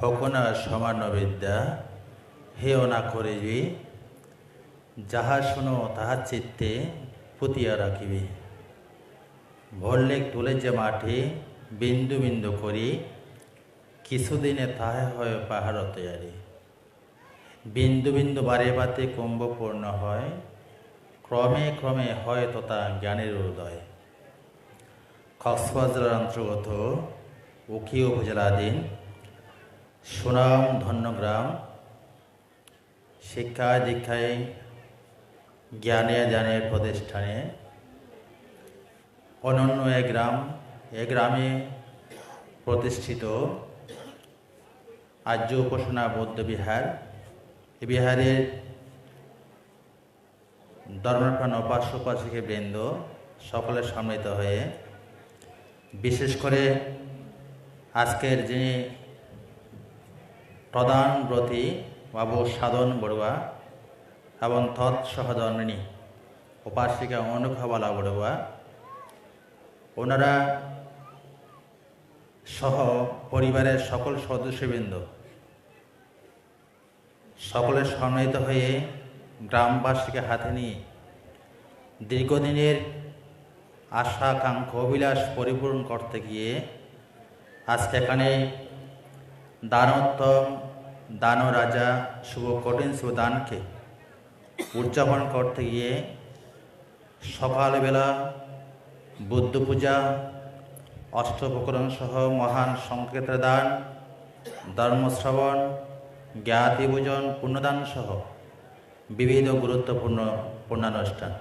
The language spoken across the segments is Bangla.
হোক না সমান্য বিদ্যা হেও না করিবি যাহা শুনো তাহা চিত্তে পুতিয়া রাখিবি। ভরলেক তুলে যে মাঠে, বিন্দু বিন্দু করি, কিছুদিনে তাহা হয় পাহাড় তৈয়ারি। বিন্দু বিন্দু বারে বাতে কুম্ভ পূর্ণ হয়, ক্রমে ক্রমে হয় তথা জ্ঞানের উদয়। কক্সবাজার অন্তর্গত উকি উপজেলাধীন সুনাম ধন্যগ্রাম শিক্ষা দীক্ষায় জ্ঞানে জ্ঞানের প্রতিষ্ঠানে অনন্য এ গ্রাম। এ গ্রামে প্রতিষ্ঠিত আর্য উপাসনা বৌদ্ধ বিহার। এ বিহারের ধর্মপ্রাণ উপাস্য উপাসিকে বৃন্দ সকলের সম্মিলিত হয়ে, বিশেষ করে আজকের যিনি প্রধান ব্রতী বাবু সাধন বড়ুয়া এবং তৎসহধর্মিনী উপাসিকা অনুখাবালা বড়ুয়া। ওনারা সহ পরিবারের সকল সদস্যবৃন্দ সকলের সম্মিলিত হয়ে গ্রামবাসীকে হাতে নিয়ে দীর্ঘদিনের আশা আকাঙ্ক্ষা অভিলাষ পরিপূরণ করতে গিয়ে আজকে এখানে দানোত্তম দান রাজা শুভ কঠিন শুভ দানকে উদযাপন করতে গিয়ে সকালবেলা বুদ্ধ পূজা অষ্টপ্রকরণ সহ মহান সংকেতের দান ধর্মশ্রবণ জ্ঞাতি পূজন পুণ্যদান সহ বিবিধ গুরুত্বপূর্ণ পূর্ণানুষ্ঠান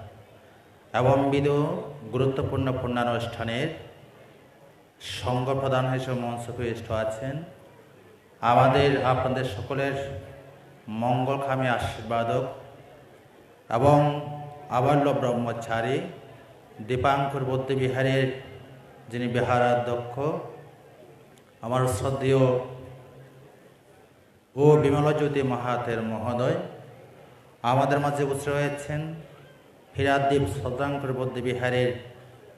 এবং বিধ গুরুত্বপূর্ণ পূর্ণানুষ্ঠানের সঙ্গ প্রদান হিসেবে মঞ্চপ্রবিষ্ট আছেন আমাদের, আপনাদের সকলের মঙ্গলকামী আশীর্বাদক এবং আবাল্য ব্রহ্মচারী দীপাঙ্কর বিহারের যিনি বিহারাধ্যক্ষ আমার শ্রদ্ধেয় ও বিমলজ্যোতি মহাতের মহোদয়, আমাদের মাঝে বসে রয়েছেন হীরাদ্বীপ শ্রদ্ধাঙ্কর বিহারের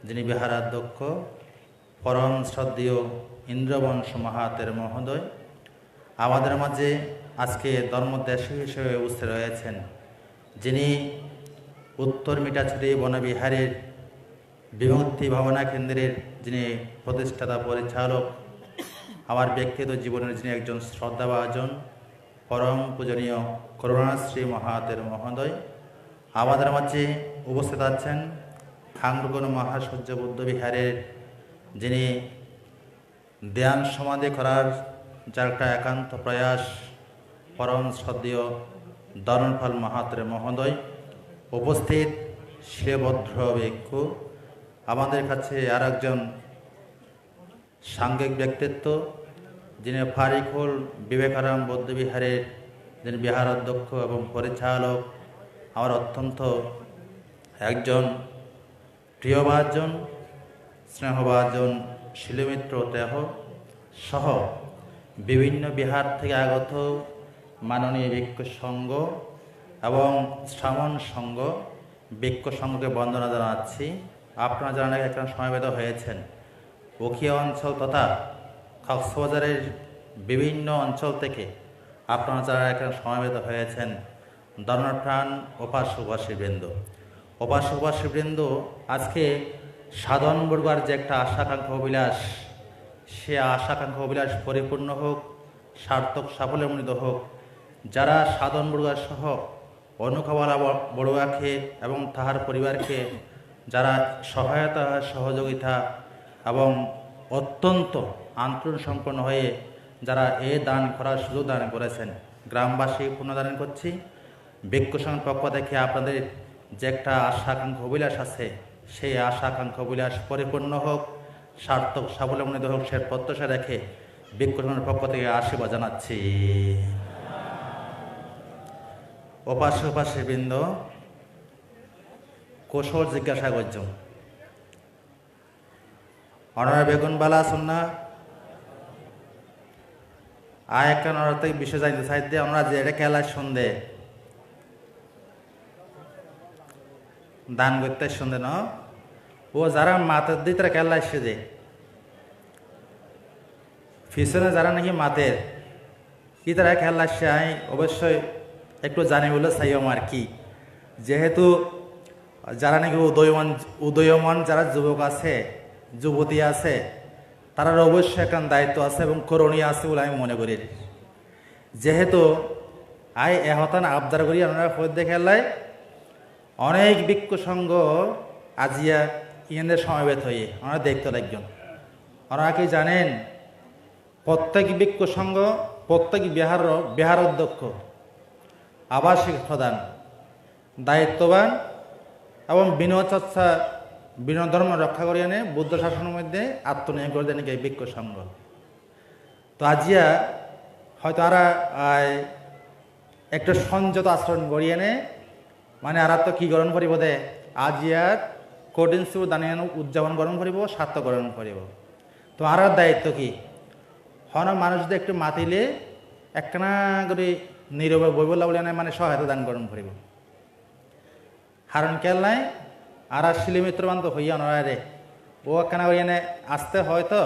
যিনি বিহারাধ্যক্ষ পরম শ্রদ্ধেয় ইন্দ্রবংশ মহাতের মহোদয়। আমাদের মাঝে আজকে ধর্মদেশ হিসেবে উপস্থিত রয়েছেন যিনি উত্তর মিটাছড়ি বনবিহারের বিভক্তি ভাবনা কেন্দ্রের যিনি প্রতিষ্ঠাতা, পরিচালক, আমার ব্যক্তিগত জীবনের যিনি একজন শ্রদ্ধাভাজন, পরম পূজনীয় করুণাশ্রী মহাতের মহোদয়, আমাদের মাঝে উপস্থিত আছেন খাংরগণ মহাসহ্য বুদ্ধ বিহারের যিনি ধ্যান সমাধি করার যার একটা একান্ত প্রয়াস পরম শ্রদ্ধেয় দরণফল মাহাত্রে মহোদয়, উপস্থিত শ্রীভদ্র ভিক্ষু আমাদের কাছে আর একজন সাংঘিক ব্যক্তিত্ব, যিনি ফারিকুল বিবেকারাম বৌদ্ধবিহারের যিনি বিহার অধ্যক্ষ এবং পরিচালক, আমার অত্যন্ত একজন প্রিয়ভাজন, স্নেহভাজন শিলমিত্র দেহ সহ বিভিন্ন বিহার থেকে আগত মাননীয় বৃক্ষ সংঘ এবং শ্রাবণ সংঘ বৃক্ষ সংঘকে বন্দনা জানাচ্ছি। আপনারা যারা এখানে সমবেত হয়েছেন। ওখিয়া অঞ্চল তথা কক্সবাজারের বিভিন্ন অঞ্চল থেকে আপনারা যারা এখানে সমবেত হয়েছেন ধর্মপ্রাণ উপাস উপাসীবৃন্দ। উপাস উপাসীবৃন্দ আজকে সাধন বর্গার যে একটা আশাকাঙ্ক্ষা অভিলাষ সে আশা আশাকাঙ্ক্ষা অভিলাষ পরিপূর্ণ হোক, সার্থক সাফল্যমণ্ডিত হোক। যারা সাধন বড়ুয়া সহ অনুখাবালা বড়ুয়াকে এবং তাহার পরিবারকে যারা সহায়তা, সহযোগিতা এবং অত্যন্ত আন্তরণ সম্পন্ন হয়ে যারা এ দান করার সুযোগ দান করেছেন, গ্রামবাসী পুনর্দান করছি। বৃক্ষসংঘ পক্ষ থেকে আপনাদের যে একটা আশাকাঙ্ক্ষা অভিলাষ আছে, সেই আশাকাঙ্ক্ষা অভিলাষ পরিপূর্ণ হোক। সার্থক সাফল্যমণ্ডিত হোক, সে প্রত্যাশা রেখে বৃক্ষসংঘের পক্ষ থেকে আশীর্বাদ জানাচ্ছি। উপাস্য উপাসী বৃন্দ কৌশল জিজ্ঞাসা করছ। অনারা বেগুন বালা আসুন না। আর একটা অনারা থেকে বিষয় জানতে চাইতে আমরা যে এটা খেলার সন্ধে। দান করতে সন্ধে, ন? ও যারা মাতের দিই তারা খেলা আসছে যে পিছনে যারা নাকি মাতের, কি তারা খেলা আসছে? আমি অবশ্যই একটু জানি বলে চাইম আর কি। যেহেতু যারা নাকি উদয়মান উদয়মান যারা যুবক আছে, যুবতী আছে তারা অবশ্যই একটা দায়িত্ব আছে এবং করণীয় আছে বলে আমি মনে করি। যেহেতু আই এহতান আবদার করি আপনারা ফদ্দে খেলায় অনেক বৃক্ষ আজিয়া ইয়েদের সমবেত হয়ে ওনারা দেখতে লাগবেন ওনারা কি জানেন? প্রত্যেক বৃক্ষ সংঘ প্রত্যেক বিহার বিহার অধ্যক্ষ আবাসিক প্রধান, দায়িত্ববান এবং বিনয় চর্চা বিনয় ধর্ম রক্ষা করিয়ে আনে বুদ্ধ শাসনের মধ্যে আত্মনিয়োগ করে দেন এই বৃক্ষ সংঘ তো আজিয়া হয়তো আরা একটা সংযত আচরণ গড়িয়ে নে মানে আর তো কি গ্রহণ করিব দে? আজিয়ার কঠিন সুর দানিয়ান উদযাপন গ্রহণ করিব স্বার্থ গ্রহণ করিব। তো আর দায়িত্ব কি? হন মানুষদের একটু মাতিলে একখানা করে নীরবে বইব লাগলে মানে সহায়তা দান গ্রহণ করিব। হারণ কেল নাই? আর আর শিলিমিত্র বান্ধব হইয়া অনরারে ও একখানা করি এনে আসতে হয় তো?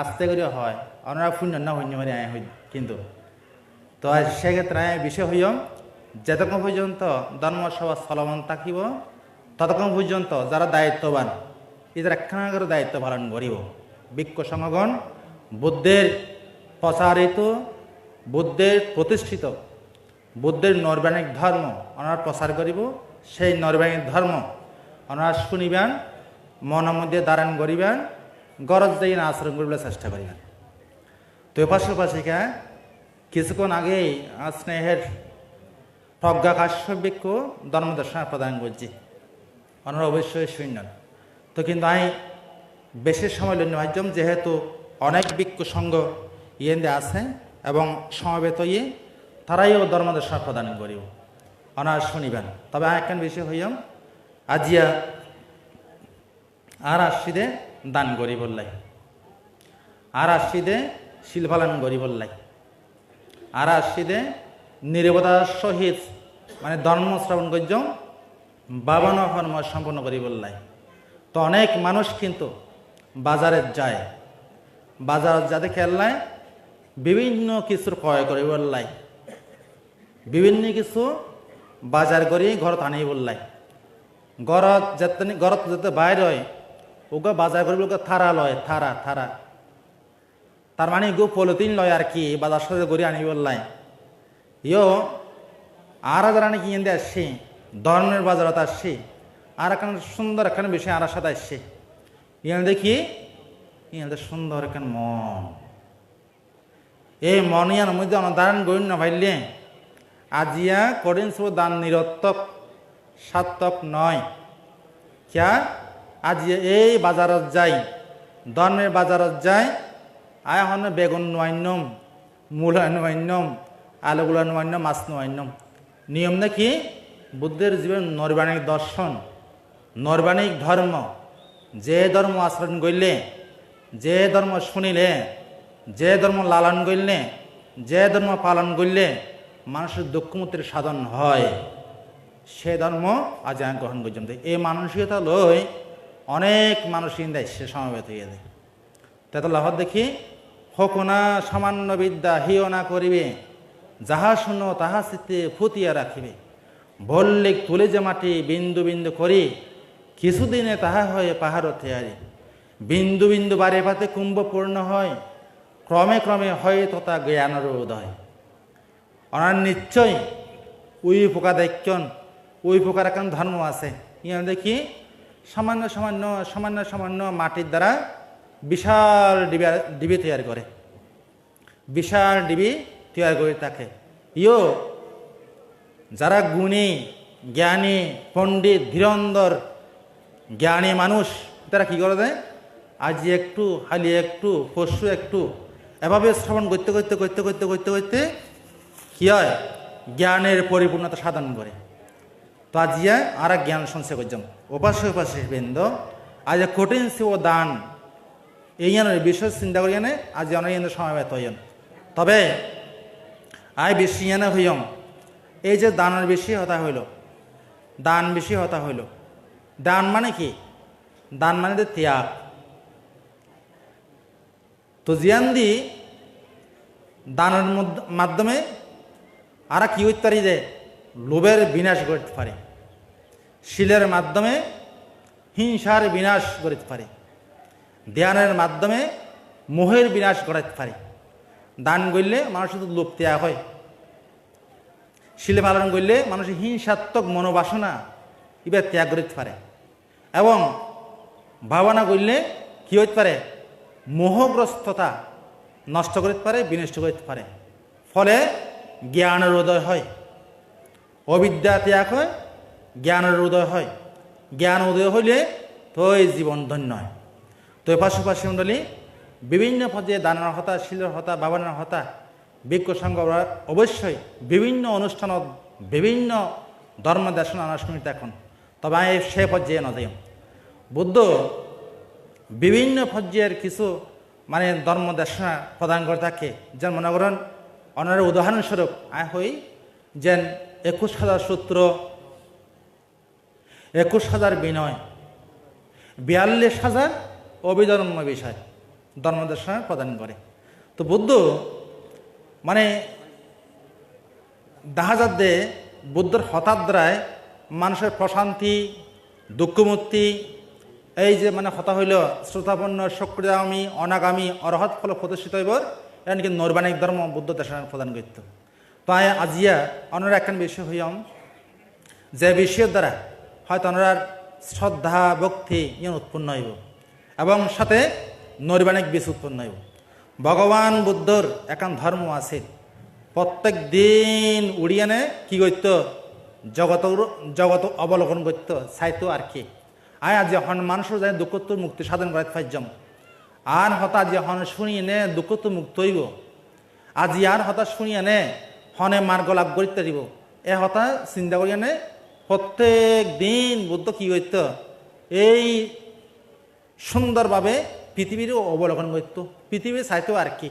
আস্তে করে হয়। অনরা শূন্য না শূন্য মারি আয় হই কিন্তু। তো সেক্ষেত্রে আমি বিষয় হইম যতক্ষণ পর্যন্ত ধর্মসভা চলমান থাকিব ততক্ষণ পর্যন্ত যারা দায়িত্ববান এদের একখানা করে দায়িত্ব পালন করিব, বৃক্ষ সমাগম বুদ্ধের প্রচারিত, বুদ্ধের প্রতিষ্ঠিত, বুদ্ধের নৈর্বাণিক ধর্ম ওনারা প্রচার করিব, সেই নৈর্বাণিক ধর্ম ওনারা শুনিবেন, মনের মধ্যে দাঁড়ান করিবেন, গরজ দিয়ে আচরণ করিবার চেষ্টা করিবেন। তো এপাশে উপাসিকা কিছুক্ষণ আগেই স্নেহের প্রজ্ঞা কাশ্যবিক্ষ ধর্মদর্শন প্রদান করছি। ওনারা অবশ্যই শূন্য তো কিন্তু আমি বেশি সময় লন্য মাধ্যম যেহেতু অনেক বৃক্ষ সঙ্গ ইয়েন্দে আছে এবং সমবেত ইয়ে তারাইও ধর্মদর্শন প্রদান করিব। অনার শুনিবেন। তবে একখান বিষয় হইয়াম, আজিয়া আর আসিদে দান করি বললাই আর আসিদে শিলপালন করি বললাই আর আসিদে নিরবতার সহিত মানে ধর্ম শ্রবণ করছম বাবান কর্ম সম্পন্ন করি বললাই তো অনেক মানুষ কিন্তু বাজারে যায়। বাজারত যাতে খেললাই বিভিন্ন কিছুর ক্রয় করে বললাই বিভিন্ন কিছু বাজার করি ঘরত আনি বললাই ঘরত যাতে ঘরত যাতে বাইর হয় ওকে বাজার করি ওকে থারা লয়, থারা থারা। তার মানে গো পলিথিন লয় আর কি, বাজার সাথে করে আনি বললাই ইয়ো, আর যারা নাকি ইন্দে আসছি ধর্মের বাজারত আসছি। আর এখন সুন্দর একখান বিষয় আর সাথে আসছে। ইয়ান দেখি ইয়ান সুন্দর একখান মন। এই মন ইয়ার মধ্যে অনদারণ গণ্য না ভাইলে, আজিয়া করিন সব দান নিরত্তক সার্থক নয়। ক্যা? আজিয়া এই বাজারত যাই, ধর্মের বাজারত যাই, আয় হন বেগুন নোয়ান্যম মূলা নোয়ান্যম আলুগুলা নোয়ান্যম মাছ নোয়ান্যম নিয়ম নাকি বুদ্ধের জীবন নৈর্বাণিক দর্শন, নৈর্বাণিক ধর্ম। যে ধর্ম আচরণ করলে যে ধর্ম শুনিলে, যে ধর্ম লালন করলে যে ধর্ম পালন করলে মানুষের দুঃখমুক্তির সাধন হয়। সে ধর্ম আজ গ্রহণ করছেন এই মানসিকতা লই অনেক মানুষ ইন্দায় সে সমবেত হয়ে যায়। তাতে লাভত দেখি হকুনা সামান্য বিদ্যা, হিও না করিবে, যাহা শুনো তাহা চিত্তে ফুটিয়া রাখিবে। ভল্লিক তুলে যে মাটি বিন্দু বিন্দু করি, কিছুদিনে তাহা হয় পাহাড় থেয়ারি বিন্দু বিন্দু বারে পাতে কুম্ভ পূর্ণ হয়, ক্রমে ক্রমে হয় তথা জ্ঞানের উদয় অনার নিশ্চয়, উই পোকা দেখন উই পোকার এখন ধর্ম আছে। ইয়া দেখি, সামান্য সামান্য সামান্য সামান্য মাটির দ্বারা বিশাল ডিবি ডিবি তৈরি করে। বিশাল ডিবি তৈরি করে থাকে। ইও যারা গুণী, জ্ঞানী, পণ্ডিত ধীরন্দর জ্ঞানী মানুষ, তারা কি করে দেয়? আজ একটু, হালি একটু, পশু একটু, এভাবে শ্রবণ করতে করতে করতে করতে করতে করতে কি হয়? জ্ঞানের পরিপূর্ণতা সাধন করে। তো আজিয়া আর জ্ঞান সঞ্চয় করছেন ওপাশে ওপাশে বৃন্দ, আজ কঠিন ও দান। এই বিষয় চিন্তা করি আজ অনেক সময় সমাবেত হইন তবে আয় বেশি এনে হইম এই যে দানের বেশি হতা হইল, দান বেশি হতা হইল। দান মানে কি? দান মানে যে ত্যাগ। তো জিয়ান দি দানের মধ্য- মাধ্যমে আর কি হইতে পারি যে, লোভের বিনাশ করতে পারে। শিলের মাধ্যমে হিংসার বিনাশ করতে পারে। ধ্যানের মাধ্যমে মোহের বিনাশ করাতে পারে। দান করলে মানুষ শুধু লোভ ত্যাগ হয়। শিলে পালন করলে মানুষের হিংসাত্মক মনোবাসনা এবার ত্যাগ করতে পারে। এবং ভাবনা করলে কি হইতে পারে? মোহগ্রস্ততা নষ্ট করতে পারে, বিনষ্ট করতে পারে। ফলে জ্ঞানের উদয় হয়। অবিদ্যা ত্যাগ হয়, জ্ঞানের উদয় হয়। জ্ঞান উদয় হইলে তো এই জীবন ধন্য হয়। তো পাশাপাশি মণ্ডলী বিভিন্ন পর্যায়ে দানের হতা, শিলের হতা, বাবানের হতা বিজ্ঞ সংঘ অবশ্যই বিভিন্ন অনুষ্ঠানত বিভিন্ন ধর্ম দেশন আনুষ্ঠানিক এখন তবে আমি সে পর্যায়ে নদী বুদ্ধ বিভিন্ন পর্যায়ের কিছু মানে ধর্ম দেশনা প্রদান করে থাকে। যেন মনে করেন অনার উদাহরণস্বরূপ আয় হই যেন একুশ হাজার সূত্র, একুশ হাজার বিনয়, বিয়াল্লিশ হাজার অবিধর্ম বিষয় ধর্মদর্শন প্রদান করে। তো বুদ্ধ মানে যাচ্ছে বুদ্ধর হতাদ্রায় মানুষের প্রশান্তি, দুঃখমুক্তি, এই যে মানে হতা হইল শ্রোতাপন্ন সক্রিয়াগামী, অনাগামী অরহৎ ফল প্রদর্শিত হইব এমনকি নৈর্বাণিক ধর্ম, বুদ্ধ দেশনা প্রদান করত তাই আজিয়া অন্যরা একখান বিষয় হইয়াম, যে বিষয়ের দ্বারা হয়তো ওনার শ্রদ্ধা, ভক্তি ইয়ে উৎপন্ন হইব, এবং সাথে নৈর্বাণিক বীজ উৎপন্ন হইব। ভগবান বুদ্ধর একান ধর্ম আছে। প্রত্যেক দিন উড়িয়ানে কি করত জগত জগত অবলোকন করত চাইতো আর কি। আয় আজ যখন মানুষের যায় দুঃখত্ব মুক্তি সাধন করাতে পারছম আর হতা যখন শুনি নে দুঃখত্ব মুক্ত হইব, আজি আর হতা শুনি আনে হনে মার্গ লাভ করিতে দিব। এ হতা চিন্তা করি আনে প্রত্যেক দিন বুদ্ধ কি করত এই সুন্দরভাবে পৃথিবীর অবলোকন করত, পৃথিবীর চাইতো আর কি।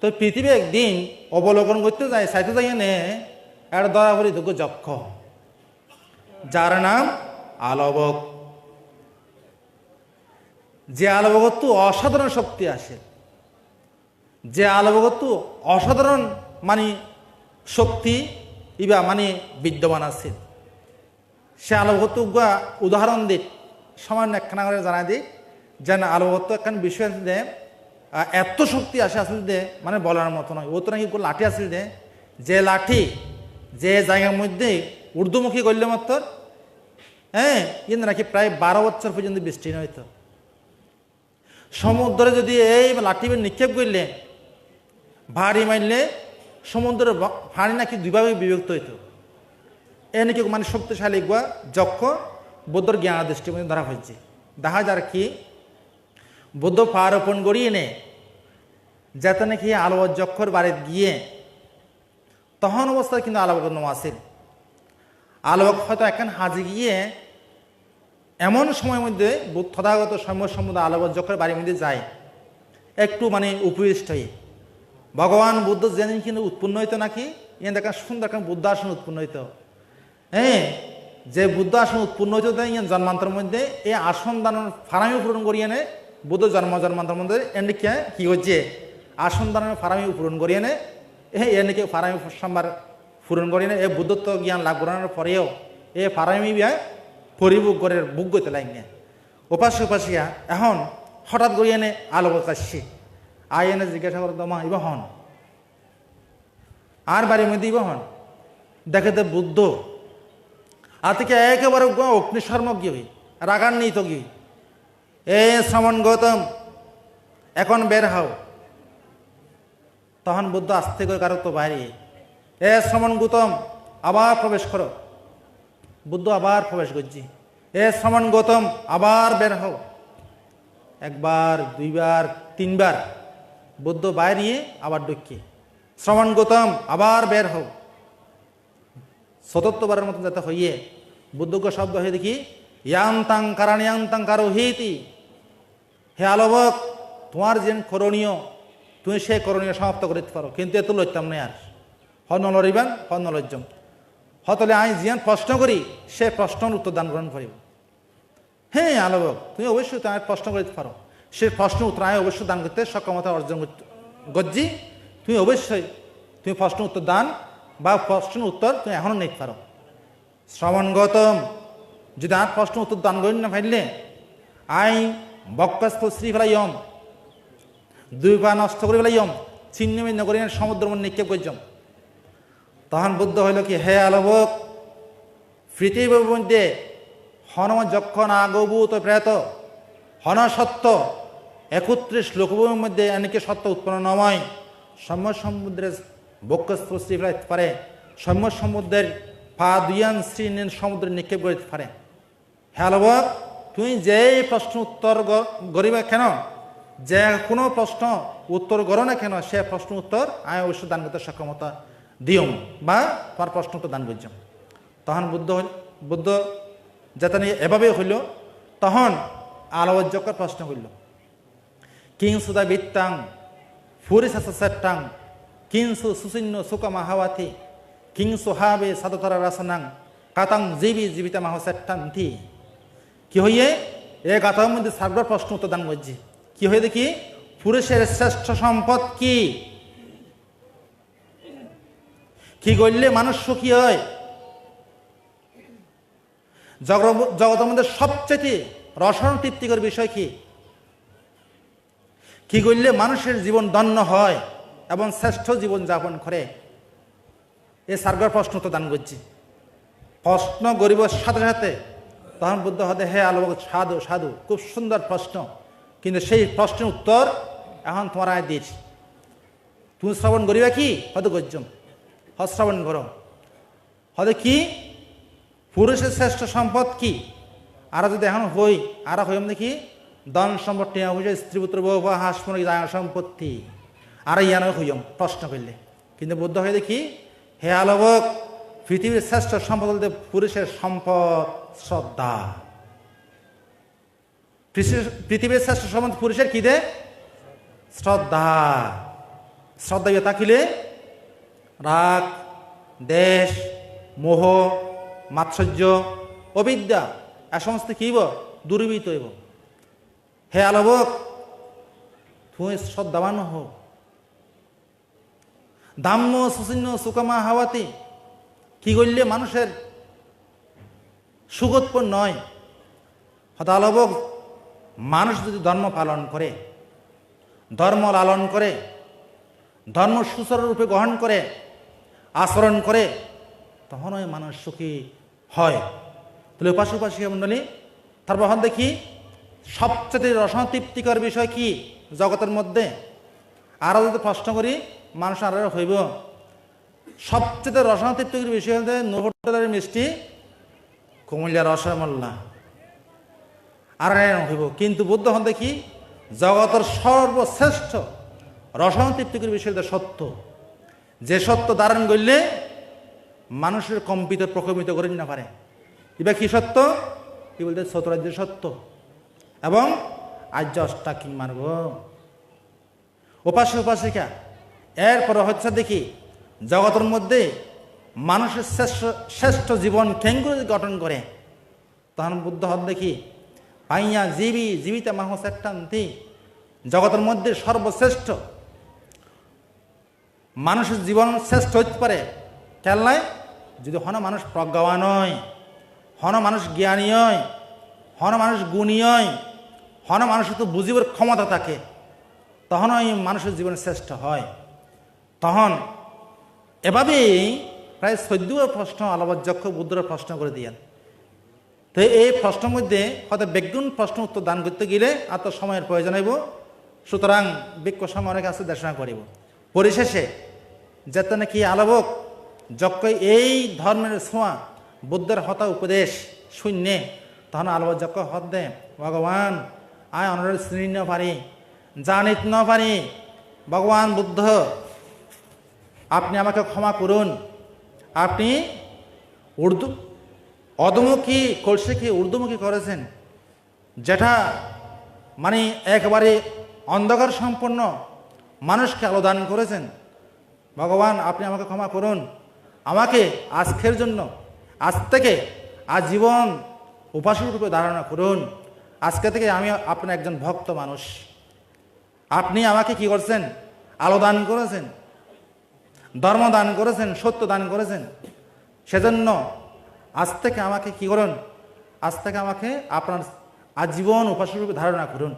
তো পৃথিবী একদিন অবলোকন করতে যায় চাইতে যাই নে আর ধরা পড়ি দুঃখ যক্ষ। যার নাম আলবক। যে আলবগত অসাধারণ শক্তি আসে। যে আলবগত অসাধারণ মানে শক্তি ইবা মানে বিদ্যমান আছে। সে আলোভত উদাহরণ দিক সামান্য একখানা করে জানাই দিক যেন আলোভত একখান বিষয় আছে যে এত শক্তি আসে আসলে যে মানে বলার মতো নয়। ও তো নাকি লাঠি আসলে যে যে লাঠি, যে জায়গার মধ্যে ঊর্ধ্বমুখী করলে মাত্র হ্যাঁ কিন্তু নাকি প্রায় বারো বছর পর্যন্ত বৃষ্টি হইতো। সমুদ্রে যদি এই লাঠি নিক্ষেপ করলে, ভারী মারলে, সমুদ্রের ভারী নাকি দুইভাবে বিভক্ত হইত। এ নাকি মানে শক্তিশালী গুয়া, যক্ষ, বুদ্ধর জ্ঞান দৃষ্টি ধরা হয়েছে দেখা যার কি বুদ্ধ পারোপণ করিয়ে নে যাতে নাকি আলো যক্ষর বাড়িতে গিয়ে তখন অবস্থায় কিন্তু আলোক আসেন আলোক হয়তো এখন হাজি গিয়ে, এমন সময়ের মধ্যে তথাগত সময় সম্বন্ধে আলোক যক্ষর বাড়ির মধ্যে যায়। একটু মানে উপবিষ্ট হয়ে। ভগবান বুদ্ধ যেদিন কিন্তু উৎপন্ন হইতো নাকি এখানে দেখা সুন্দর একটা বুদ্ধ আসন উৎপন্ন হইতো। হ্যাঁ যে বুদ্ধ আসন উৎপন্ন হইতো তাই ইয়ান জন্মান্তর মধ্যে এই আসন দানের ফারামি পূরণ করিয়ে নে বুদ্ধ জন্ম, জন্মান্তর মধ্যে এদিকে কি হচ্ছে? আসন দানের ফারামি পূরণ করিয়ে নে এই এদিকে ফারামি সম্বার পূরণ করিয়ে নে এই বুদ্ধত্ব জ্ঞান লাভ করানোর পরেও এই ফারামি বিয়া পরিভোগ করে বুক করতে লাগে উপাস্য উপাসিয়া এখন হঠাৎ করিয়ে নে আলো আসছে আই এনে জিজ্ঞাসা করে, তোমা ইবা হন? আর বাড়ির মধ্যে ইবা হন? দেখে তো বুদ্ধ। আর থেকে একেবারে অগ্নিশর্ম গিয়ে, রাগান্বিত গিয়ে। এ শ্রমণ গৌতম, এখন বের হও। তখন বুদ্ধ আস্তে করে কারও তো বাইরে এ শ্রমণ গৌতম, আবার প্রবেশ করো। বুদ্ধ আবার প্রবেশ করছি, এ শ্রমণ গৌতম, আবার বের হও। একবার, দুইবার, তিনবার বুদ্ধ বাইরিয়ে আবার ডুকিয়ে শ্রবণ গৌতম, আবার বের হও। চতুর্থবারের মতন যাতে হইয়ে, বুদ্ধকে শব্দ হয়ে দেখি ইয়াং ইয়ান্তাং কারণিয়ান্তাং কারও হিতি। হে আলোবক তোমার যে করণীয়, তুমি সেই করণীয় সমাপ্ত করতে পারো। কিন্তু এত লইতাম না আর। হ নলরিবেন হ নলজ্জম হতলে আমি জিয়ান প্রশ্ন করি, সে প্রশ্নের উত্তর দান গ্রহণ করিব। হ্যাঁ আলোবক তুমি অবশ্যই তোমার প্রশ্ন করতে পারো। সে প্রশ্ন উত্তর আমি অবশ্যই দান করতে, সক্ষমতা অর্জন গজ্জি। তুমি অবশ্যই, তুমি প্রশ্ন উত্তর দান বা প্রশ্ন উত্তর তুমি এখনও নিতে পারো। শ্রবণ গৌতম যদি আর প্রশ্ন উত্তর দান করি না ফাইলে আই বক্কাস্ত শ্রী ফেলাইম দুই পা নষ্ট করে ফেলাইম ছিন্ন ভিন্ন করে সমুদ্র মধ্যে নিক্ষেপ করছম তখন বুদ্ধ হইল কি, হে আলোবক পৃথিবীর মধ্যে হনম যক্ষণ আগভূত প্রেত, হন সত্য, একত্রিশ লোকভূমির মধ্যে এনেকে সত্য উৎপন্ন নয় সম্য সমুদ্রের বক্ষস্থ শ্রী ফেলাইতে পারে সম্য সমুদ্রের পা দুয়ান শ্রী সমুদ্রে নিক্ষেপ করতে পারে। হ্যালোবক তুমি যে প্রশ্ন উত্তর গরিবা কেন? যে কোনো প্রশ্ন উত্তর করো না কেন, সে প্রশ্ন উত্তর আমি অবশ্যই দান করতে সক্ষমতা দিও বা তোমার প্রশ্ন উত্তর দান করছম তখন বুদ্ধ বুদ্ধ যাতে এভাবে হইল, তখন আলোচকের প্রশ্ন হইল কিং সুদা বিত্তাং ফুরিসাস সেট্টাং কিংসু সুচিন্ন সুকা মাহাওয়াতি কিংসু হাবে সাদতরা রাসনাং, কাতাং জীবি জীবিতা মাহ থি কি হইয়ে? এ গাথার মধ্যে সার্বর প্রশ্ন উত্তর দান করছি। কি হয়ে দেখি? পুরুষের শ্রেষ্ঠ সম্পদ কি? কি করলে মানুষ সুখী হয়? জগতের মধ্যে সবচেয়ে রসায়ন তৃপ্তিকর বিষয় কি? কি করলে মানুষের জীবন দন্য হয় এবং শ্রেষ্ঠ জীবন যাপন করে? এ সার্গর প্রশ্ন তো দান করছি। প্রশ্ন গরিবের সাথে সাথে তখন বুদ্ধ হতে, হে আলোক সাধু সাধু, খুব সুন্দর প্রশ্ন। কিন্তু সেই প্রশ্নের উত্তর এখন তোমার আয় দিয়েছি। তুমি শ্রবণ করিবা কি? হয়তো গজ্জম। হদ শ্রবণ করো। হতে কি? পুরুষের শ্রেষ্ঠ সম্পদ কি? আর যদি এখন হই, আর হইম দেখি দন সম্পদ, টিয়া স্ত্রী পুত্র, বউ বা হাঁস, মুরগি, জায়গা, সম্পত্তি। আর ইয়ানো হইম, প্রশ্ন করলে। কিন্তু বুদ্ধ হয়ে দেখি, হে আলোবক পৃথিবীর শ্রেষ্ঠ সম্পদ বলতে পুরুষের সম্পদ শ্রদ্ধা। পৃথিবীর- শ্রেষ্ঠ সম্পদ পুরুষের কি দে? শ্রদ্ধা। শ্রদ্ধা তাকিলে রাগ, দেশ, মোহ, মাৎসর্য, অবিদ্যা, এ সমস্ত কি হইব? দূরীভূত হইব। হে আলোবক তুমি শ্রদ্ধাবান হো দাম্য সুচিহ্ন সুকামা হাওয়াতি কি করলে মানুষের সুগোৎপন্ন নয়। হয়তো আলোবক মানুষ যদি ধর্ম পালন করে, ধর্ম লালন করে, ধর্ম সুচর রূপে গ্রহণ করে, আচরণ করে তখন ওই মানুষ সুখী হয়। তাহলে উপাসী উপাসিকা মণ্ডলী তারপর দেখি, সবচেয়ে রসতৃপ্তিকর বিষয় কি জগতের মধ্যে? আরও যদি প্রশ্ন করি, মানুষ আরও হইব। সবচেয়ে রসতৃপ্তিকর বিষয় হচ্ছে নোভোটেলের মিষ্টি কুমিল্লা রসমল্লা আর হইব। কিন্তু বুদ্ধ হন দেখি, জগতের সর্বশ্রেষ্ঠ রসতৃপ্তিকর বিষয় হচ্ছে সত্য। যে সত্য ধারণ করলে মানুষের কম্পিত প্রকম্পিত করে না পারে। এবার কি সত্য? কি বলতে সতরাজ্য সত্য। এবং আর্য অষ্টাকিং মানব উপাসী উপাসিকা এরপর হচ্ছে দেখি, জগতের মধ্যে মানুষের শ্রেষ্ঠ শ্রেষ্ঠ জীবন কেঙ্গুরি গঠন করে, তখন বুদ্ধ হন দেখি, পাইয়া জীবী জীবিতা মাহ সেট্টান্তি, জগতের মধ্যে সর্বশ্রেষ্ঠ। মানুষের জীবন শ্রেষ্ঠ হইতে পারে কেল্লায় যদি হন মানুষ প্রজ্ঞাবান হয়, হন মানুষ জ্ঞানী হয়, হন মানুষ গুণী হয়, হন মানুষের তো বুঝিবার ক্ষমতা থাকে তখন ওই মানুষের জীবন শ্রেষ্ঠ হয়। তখন এভাবেই প্রায় চোদ্দ প্রশ্ন আলবযক্ষ বুদ্ধর প্রশ্ন করে দিয়েন। তো এই প্রশ্নের মধ্যে হয়তো বেগুন প্রশ্ন উত্তর দান করতে গেলে আর সময়ের প্রয়োজন হইব। সুতরাং বিজ্ঞ সময় অনেক আছে দেশনা করিব। পরিশেষে, যাতে নাকি আলোবক যজ্ঞ এই ধর্মের ছোঁয়া বুদ্ধের হতা উপদেশ শূন্যে, তখন আলোবক যজ্ঞ হত দে ভগবান, আয় অনরের শ্রেণি ন পারি, জানিত ন পারি। ভগবান বুদ্ধ, আপনি আমাকে ক্ষমা করুন। আপনি উর্দু, অধমুখী, কলসিকে উর্দুমুখী করেছেন। যেটা মানে একবারে অন্ধকার সম্পন্ন মানুষকে আলো দান করেছেন। ভগবান, আপনি আমাকে ক্ষমা করুন। আমাকে আজকের জন্য, আজ থেকে আজীবন উপাসক রূপে ধারণা করুন। আজকে থেকে আমি আপনার একজন ভক্ত মানুষ। আপনি আমাকে কি করছেন? আলো দান করেছেন। ধর্ম দান করেছেন সত্য দান করেছেন। সেজন্য আজ থেকে আমাকে কি করুন? আজ থেকে আমাকে আপনার আজীবন উপাসরূপে ধারণা করুন।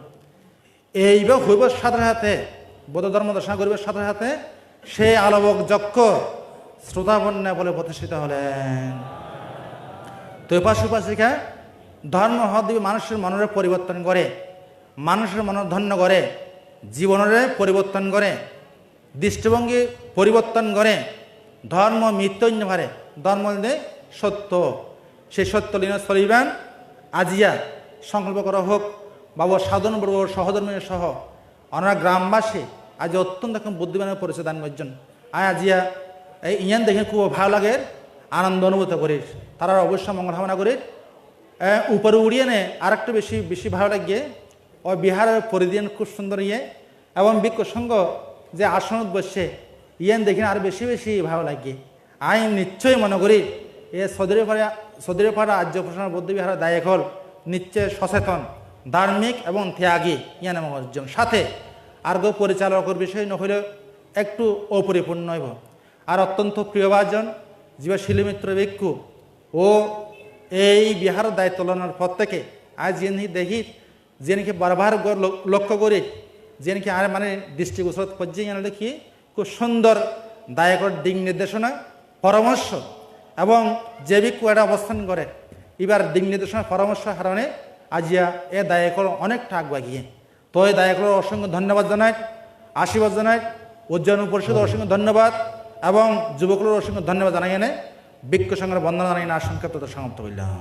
এইবার হইব সাথে সাথে বৌদ্ধ ধর্ম দর্শন করিবার সাথে সাথে সে আলোবক যক্ষ শ্রোতাবন্যা বলে প্রতিষ্ঠিত হলেন। তো উপাস উপাসিকা ধর্ম হদিবে মানুষের মনের পরিবর্তন করে, মানুষের মন ধন্য করে, জীবনের পরিবর্তন করে দৃষ্টিভঙ্গি পরিবর্তন করে, ধর্ম মৃত্যুন্য ভারে, ধর্ম সত্য। সেই সত্য লিন চলিবান, আজিয়া সংকল্প করা হোক, বাবা সাধন বর্গ সহধর্মীয় সহ। অনারা গ্রামবাসী, আজ অত্যন্ত এখন বুদ্ধিমানের পরিচয় দান করছেন আয় আজিয়া, এই ইয়ান দেখে খুব ভালো লাগে, আনন্দ অনুভূত করিস। তারা অবশ্যই মঙ্গল কামনা করিস। উপরে উড়িয়ে নে আর একটু বেশি বেশি ভালো লাগে ও বিহারের পরিদিন খুব সুন্দর ইয়ে। এবং বিজ্ঞ যে আসনত বসছে ইয়েন দেখে আর বেশি বেশি ভালো লাগে। আমি নিশ্চয়ই মনে করি, এ সদরে পাড়া সদরে পাড়া আর্য বৌদ্ধ বিহারের দায়ক হল, নিশ্চয় সচেতন, ধার্মিক এবং ত্যাগী ইয়ান অর্জন। সাথে আর গো পরিচালকের বিষয় নহলে একটু অপরিপূর্ণ হইব। আর অত্যন্ত প্রিয়ভাজন জীবা শিলিমিত্র ভিক্ষু ও এই বিহার দায়িত্ব লনার পর থেকে আজ যিনি দেখি, যিনিকে বারবার লক্ষ্য করি যিনিকে আর মানে দৃষ্টিগোচর পর্যায়ে এনে দেখি খুব সুন্দর, দায়কর দিক নির্দেশনা, পরামর্শ, এবং ভিক্ষু এটা অবস্থান করে, এবার দিক নির্দেশনা, পরামর্শ হারণে আজিয়া এ দায়কর অনেকটা আগবাগিয়ে তো এই দায়কর অসংখ্য ধন্যবাদ জানাই, আশীর্বাদ জানাই উজ্জয়ন পরিষদ অসংখ্য ধন্যবাদ, এবং যুবকদের অসংখ্য ধন্যবাদ জানাই এনে বিজ্ঞ সংঘের বন্দনা জানাই না সংক্ষেপ্ত সমাপ্ত হইলাম।